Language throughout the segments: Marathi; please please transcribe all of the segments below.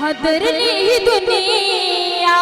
हदरली ही दुनिया।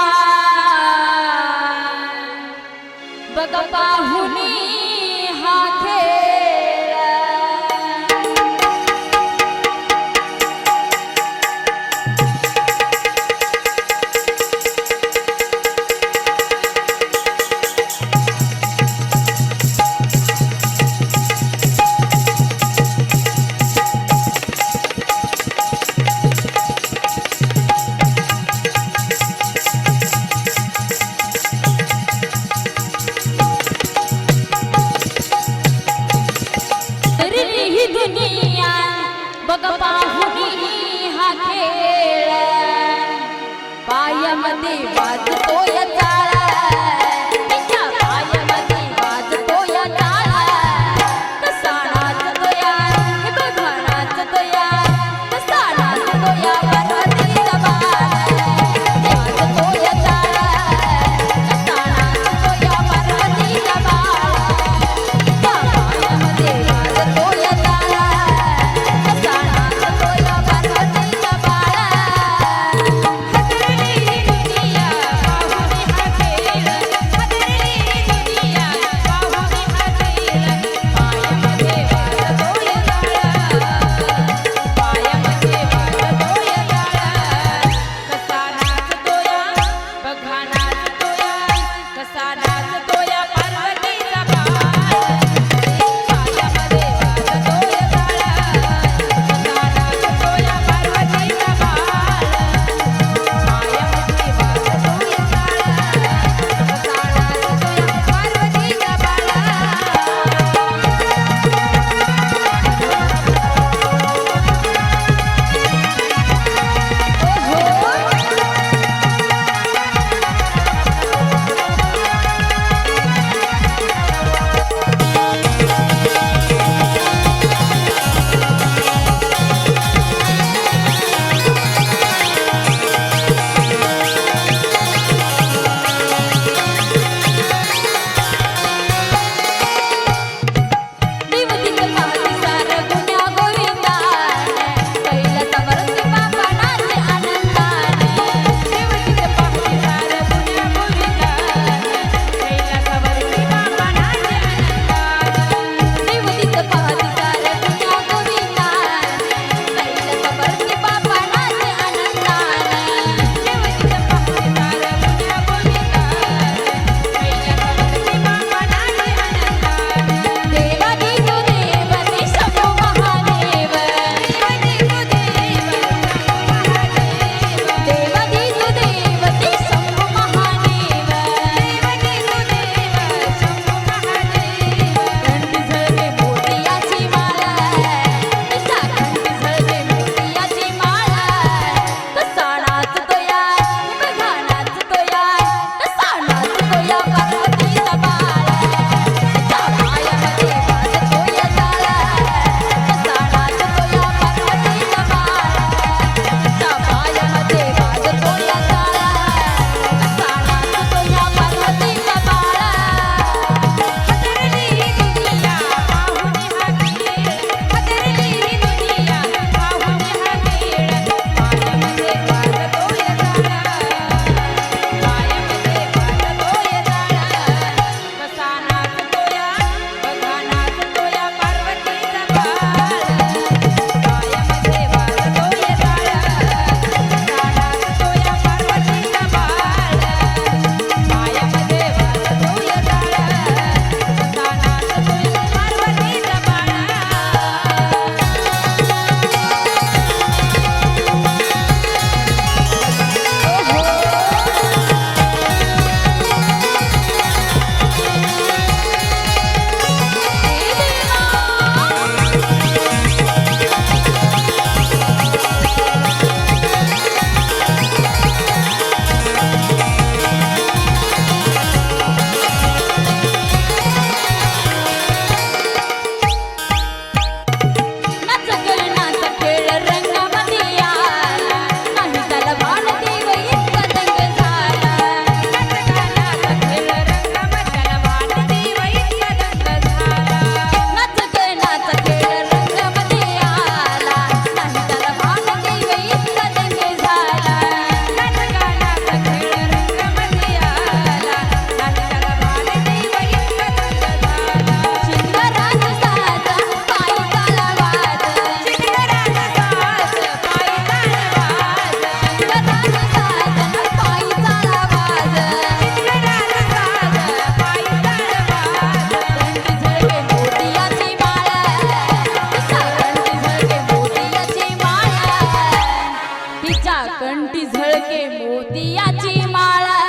कंटी झळके मोतियाची माळा.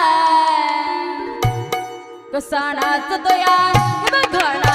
कसा नाचतो या बघा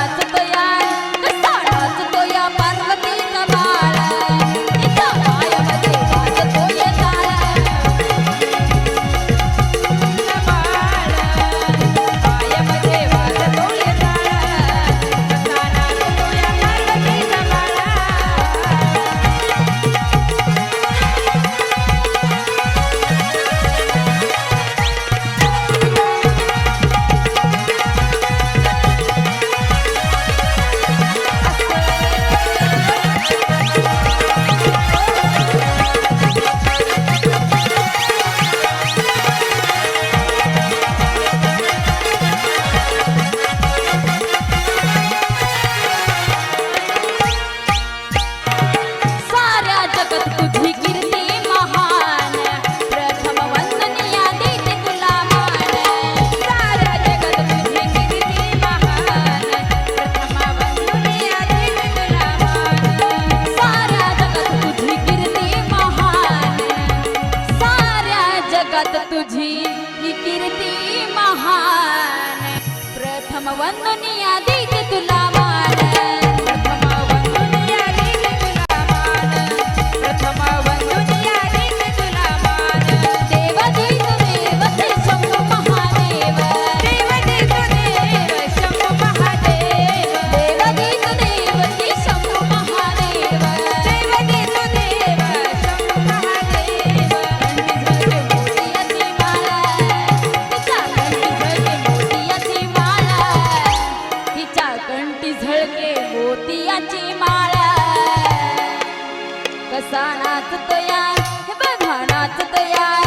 Sana tutoyay, bhagwana tutoyay,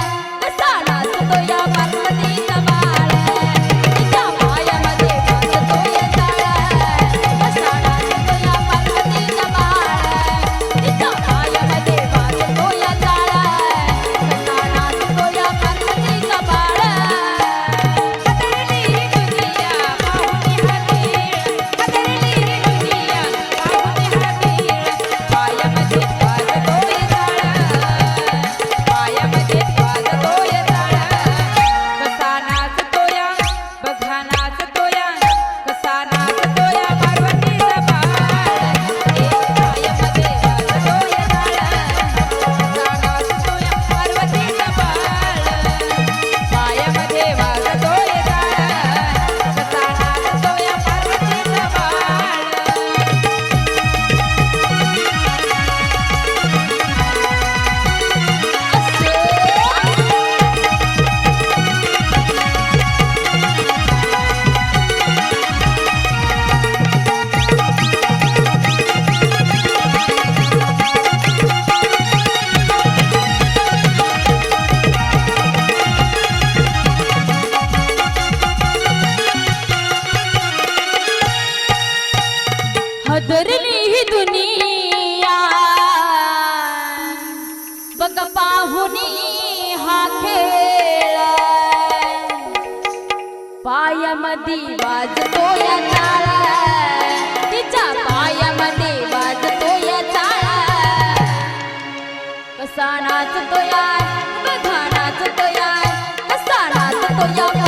sana tutoyay. बदरली ही दुनिया. बघ पाहुनी हा खेळ पायामध्ये वाजतो या चाळा तिच्या पायामध्ये वाजतो या चाळा कसा नाचतो या बघा नाचतो या कसा नाचतो या